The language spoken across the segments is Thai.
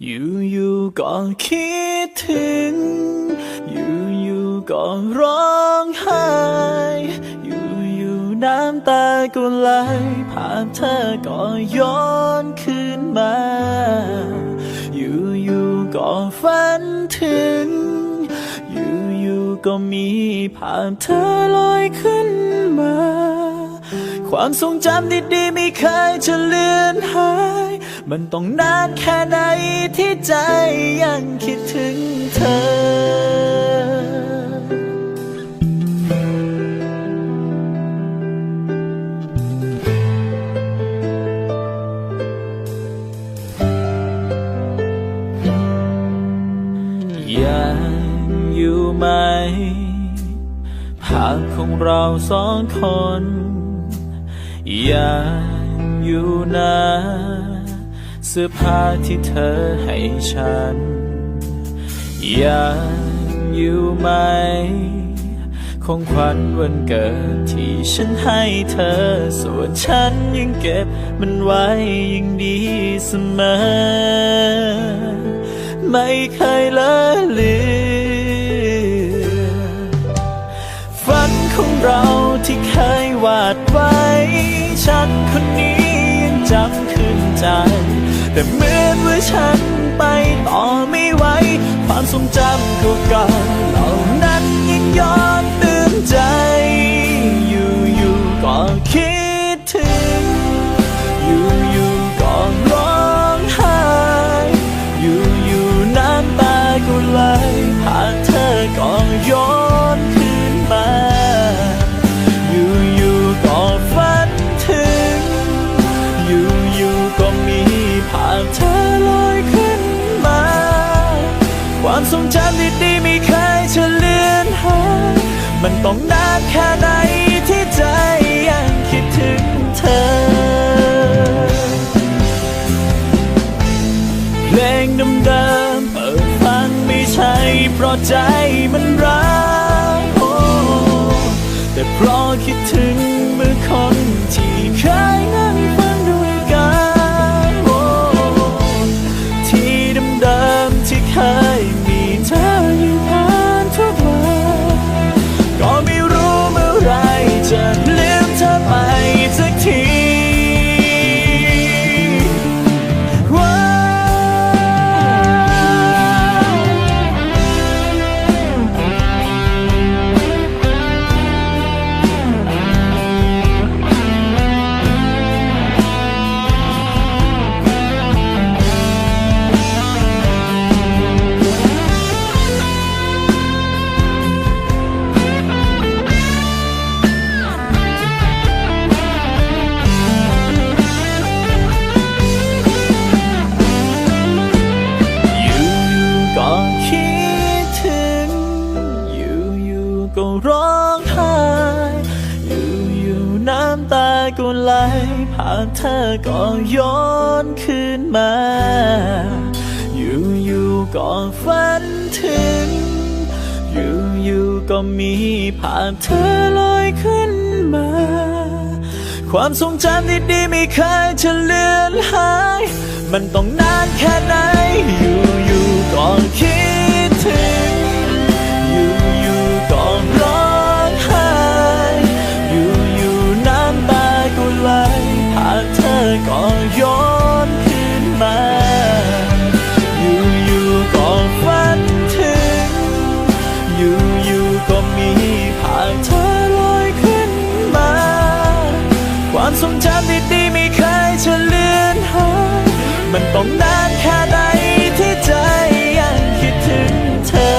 อยู่อยู่ๆก็คิดถึง อยู่อยู่ๆก็ร้องไห้อยู่อยู่ๆน้ำตาก็ไหลภาพเธอก็ย้อนคืนมาอยู่อยู่ๆก็ฝันถึงอยู่อยู่ๆก็มีภาพเธอลอยขึ้น ความทรงจำดีๆไม่เคยจะเลือนหาย มันต้องนานแค่ไหนที่ใจยังคิดถึงเธอยังอยู่ไหม ภาพของเราสองคน ยังอยู่นะเสื้อผ้าที่เธอให้ฉันยังอยู่ไหม ของขวัญวันเกิดที่ฉันให้เธอ ส่วนฉันยังเก็บมันไว้ยังดีเสมอ ไม่เคยละเล คนนี้ยังจำขึ้นใจ แต่เหมือนว่าฉันไปต่อไม่ไหว ความทรงจำเก่าๆเหล่านั้นยังย้อนเตือน ต้องนานแค่ไหนที่ใจยังคิดถึงเธอ เพลงเดิมๆเปิดฟังไม่ใช่เพราะใจมันรักโอ้แต่เพราะคิดถึงเมื่อคนที่เคยนั่งฟังด้วยกันโอ้ที่เดิมๆที่เคย ร้องไห้อยู่ๆน้ำตาก็ไหลผ่านเธอก็ย้อนคืนมา อยู่ๆก็ฝันถึง อยู่ๆก็มีภาพเธอลอยขึ้นมา ความทรงจำดีๆไม่เคยจะเลือนหาย มันต้องนานแค่ไหน มันต้องนานแค่ไหนที่ใจยังคิดถึงเธอ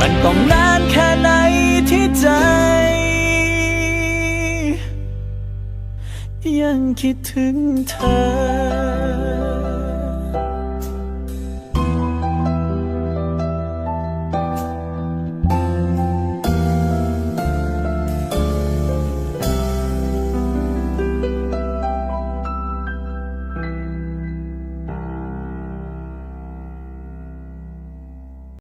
มันต้องนานแค่ไหนที่ใจ ยังคิดถึงเธอ